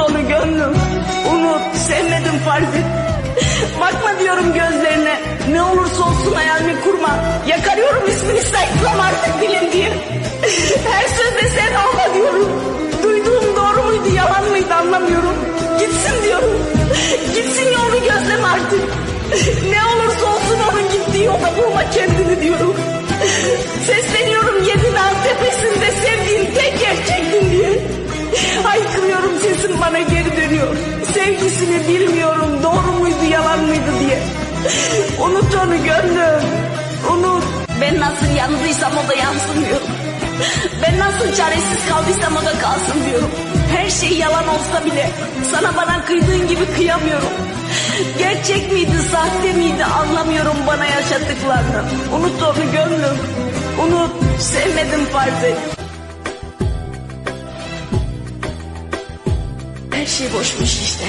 onu gönlüm. Unut, sevmedim farz et. Bakma diyorum gözlerine. Ne olursa olsun hayalini kurma. Yakarıyorum ismini sayıklam artık bilin diye. Her sözde sen ağla diyorum. Duyduğum doğru muydu yalan mıydı anlamıyorum. Gitsin diyorum. Gitsin yolu gözleme artık. Ne olursa olsun onun gittiği Sesim bana geri dönüyor. Sevgisini bilmiyorum doğru muydu yalan mıydı diye. Unut onu gönlüm. Unut. Ben nasıl yandıysam o da yansın diyorum. Ben nasıl çaresiz kaldıysam o da kalsın diyorum. Her şey yalan olsa bile sana bana kıydığın gibi kıyamıyorum. Gerçek miydi, sahte miydi anlamıyorum bana yaşattıklarını. Unut onu gönlüm. Unut, sevmedim farz et. Her şey boşmuş işte.